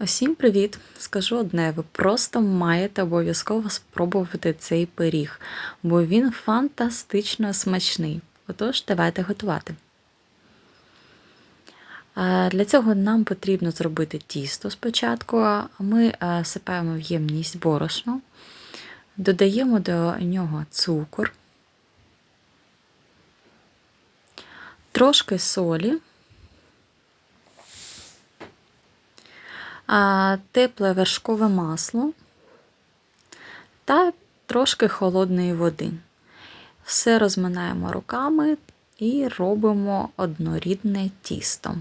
Усім привіт! Скажу одне, ви просто маєте обов'язково спробувати цей пиріг, бо він фантастично смачний. Отож, давайте готувати. Для цього нам потрібно зробити тісто спочатку. Ми сипаємо в ємність борошно, додаємо до нього цукор, трошки солі. Тепле вершкове масло та трошки холодної води. Все розминаємо руками і робимо однорідне тісто.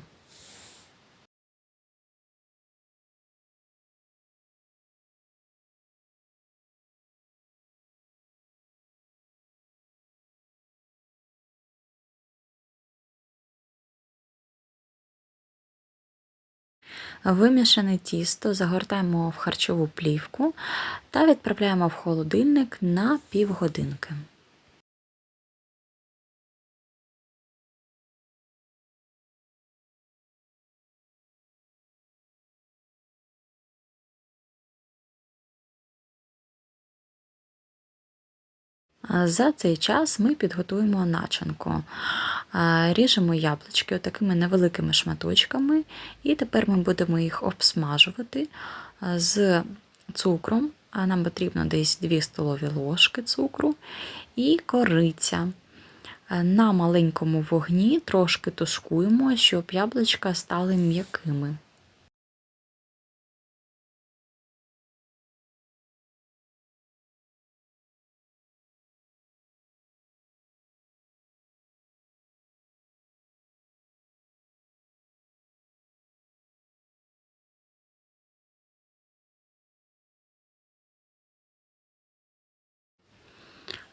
Вимішане тісто загортаємо в харчову плівку та відправляємо в холодильник на півгодинки. За цей час ми підготуємо начинку. Ріжемо яблучки такими невеликими шматочками, і тепер ми будемо їх обсмажувати з цукром. Нам потрібно десь 2 столові ложки цукру і кориця. На маленькому вогні трошки тушкуємо, щоб яблучка стали м'якими.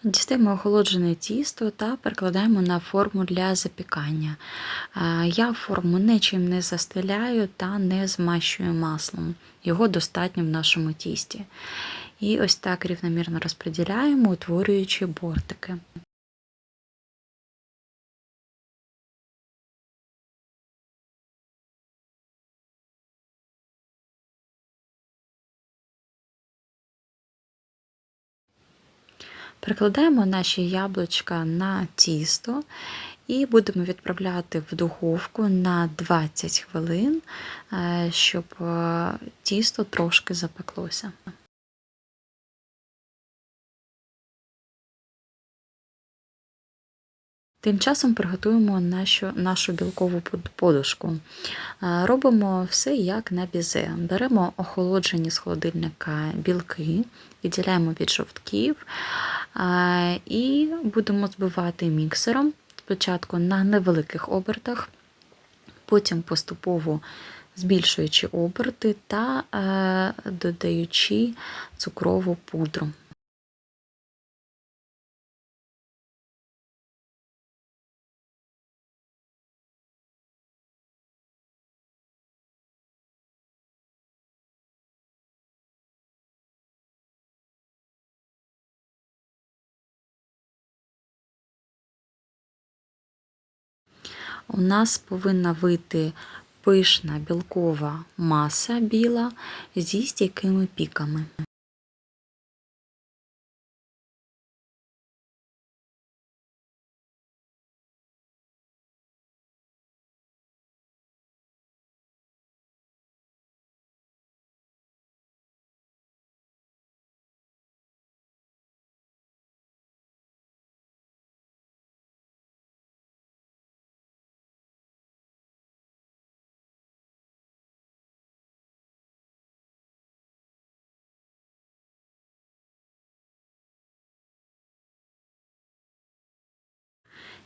Дістаємо охолоджене тісто та перекладаємо на форму для запікання. Я форму нічим не застеляю та не змащую маслом. Його достатньо в нашому тісті. І ось так рівномірно розподіляємо, утворюючи бортики. Перекладаємо наші яблучка на тісто і будемо відправляти в духовку на 20 хвилин, е, щоб е, тісто трошки запеклося. Тим часом приготуємо нашу нашу білкову подушку. Е, робимо все як на бізе. Беремо охолоджені з холодильника білки, відділяємо від жовтків і будемо збивати міксером спочатку на невеликих обертах, потім поступово збільшуючи оберти та е, додаючи цукрову пудру. У нас повинна вийти пишна білкова маса біла зі стійкими піками.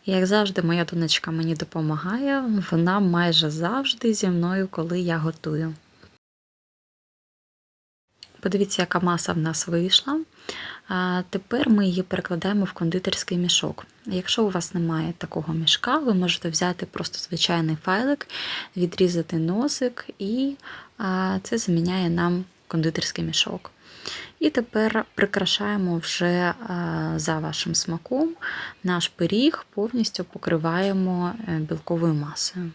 Як завжди, моя донечка мені допомагає, вона майже завжди зі мною, коли я готую. Подивіться, яка маса в нас вийшла. Тепер ми її перекладаємо в кондитерський мішок. Якщо у вас немає такого мішка, ви можете взяти просто звичайний файлик, відрізати носик, і це заміняє нам кондитерський мішок. І тепер прикрашаємо вже е, за вашим смаком наш пиріг, повністю покриваємо е, білковою масою.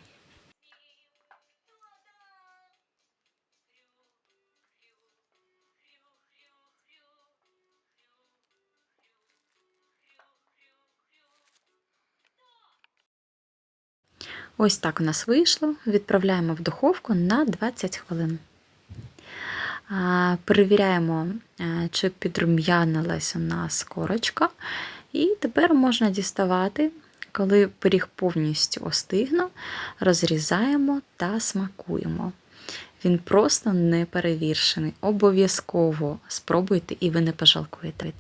Ось так у нас вийшло. Відправляємо в духовку на 20 хвилин. Перевіряємо, е, чи підрум'янилась у нас корочка. І тепер можна діставати, коли пиріг повністю остигне, розрізаємо та смакуємо. Він просто неперевершений. Обов'язково спробуйте і ви не пожалкуєте.